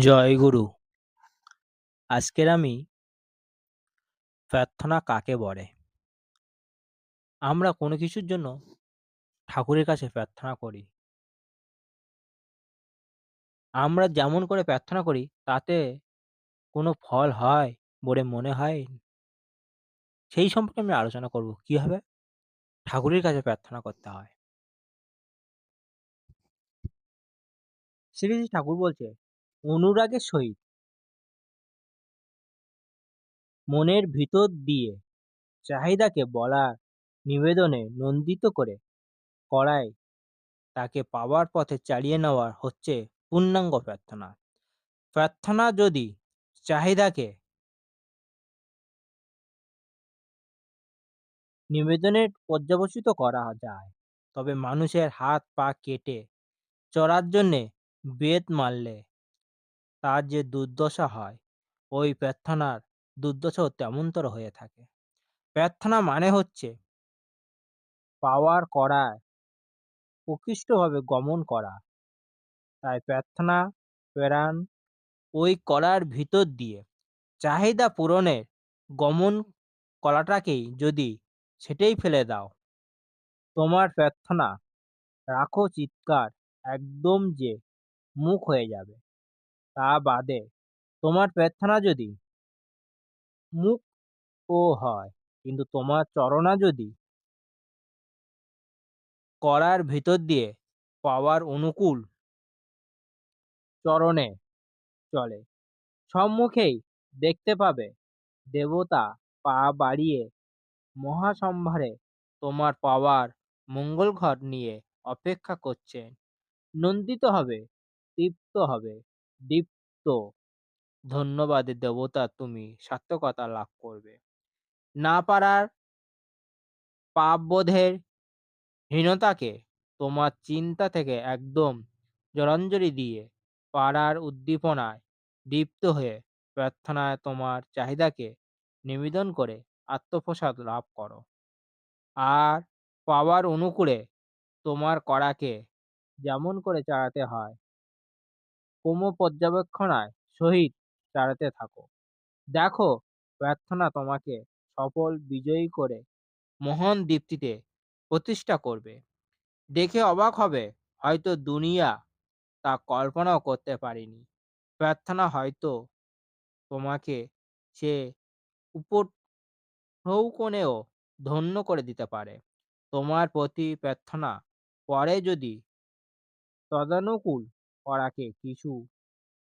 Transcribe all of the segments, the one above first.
জয় গুরু। আজকের আমি প্রার্থনা কাকে বলে? আমরা কোনো কিছুর জন্য ঠাকুরের কাছে প্রার্থনা করি। আমরা যেমন করে প্রার্থনা করি, তাতে কোনো ফল হয় বলে মনে হয়? সেই সম্পর্কে আমি আলোচনা করব। কীভাবে? ঠাকুরের কাছে প্রার্থনা করতে হয়। শ্রী ঠাকুর বলছে অনুরাগের সহিত মনের ভিতর দিয়ে চাহিদাকে বলার নিবেদনে নন্দিত করে করায় তাকে পাওয়ার পথে চালিয়ে নেওয়া হচ্ছে পূর্ণাঙ্গ প্রার্থনা। প্রার্থনা যদি চাহিদাকে নিবেদনের পর্যবসিত করা যায়, তবে মানুষের হাত পা কেটে চড়ার জন্যে বেত মারলে তার যে দুর্দশা হয়, ওই প্রার্থনার দুর্দশাও তেমনতর হয়ে থাকে। প্রার্থনা মানে হচ্ছে পাওয়ার করায় প্রকৃষ্টভাবে গমন করা। তাই প্রার্থনা প্রেরণ ওই করার ভিতর দিয়ে চাহিদা পূরণের গমন করাটাকেই যদি সেটাই ফেলে দাও, তোমার প্রার্থনা, রাখো চিৎকার, একদম যে মুখ হয়ে যাবে। তা বাদে তোমার প্রার্থনা যদি মুখ ও হয়, কিন্তু তোমার চরণা যদি করার ভিতর দিয়ে পাওয়ার অনুকূল চরণে চলে, সম্মুখেই দেখতে পাবে দেবতা পা বাড়িয়ে মহাসম্ভারে তোমার পাওয়ার মঙ্গল ঘর নিয়ে অপেক্ষা করছেন। নন্দিত হবে তৃপ্ত হবে, দীপ্ত। ধন্যবাদে দেবতা তুমি সার্থকতা লাভ করবে। না পারার পাপবোধের হীনতাকে তোমার চিন্তা থেকে একদম জলাঞ্জলি দিয়ে পাড়ার উদ্দীপনায় দীপ্ত হয়ে প্রার্থনায় তোমার চাহিদাকে নিবেদন করে আত্মপ্রসাদ লাভ করো। আর পাওয়ার অনুকূলে তোমার কড়াকে যেমন করে চালাতে হয় ক্রম পর্যবেক্ষণায় সহিত চালাতে থাকো। দেখো, প্রার্থনা তোমাকে সফল বিজয়ী করে মহান দীপ্তিতে প্রতিষ্ঠা করবে। দেখে অবাক হবে, হয়তো দুনিয়া তা কল্পনাও করতে পারেনি। প্রার্থনা হয়তো তোমাকে সে উপর নৌকোনেও ধন্য করে দিতে পারে। তোমার প্রতি প্রার্থনা পরে যদি তদানুকূল করাকে কিছু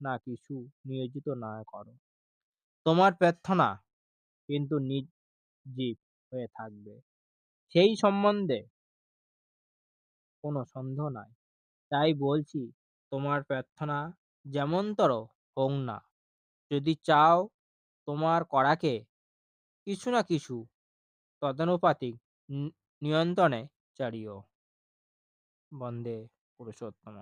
না কিছু নিয়োজিত না করো। তোমার প্রার্থনা কিন্তু নির্জীব হয়ে থাকবে। সেই সম্বন্ধে কোনো সন্দেহ নাই। তাই বলছি, তোমার প্রার্থনা যেমনতর হোক না, যদি চাও তোমার কড়াকে কিছু না কিছু তদানুপাতিক নিয়ন্ত্রণে চালিও বন্দে পুরুষোত্তম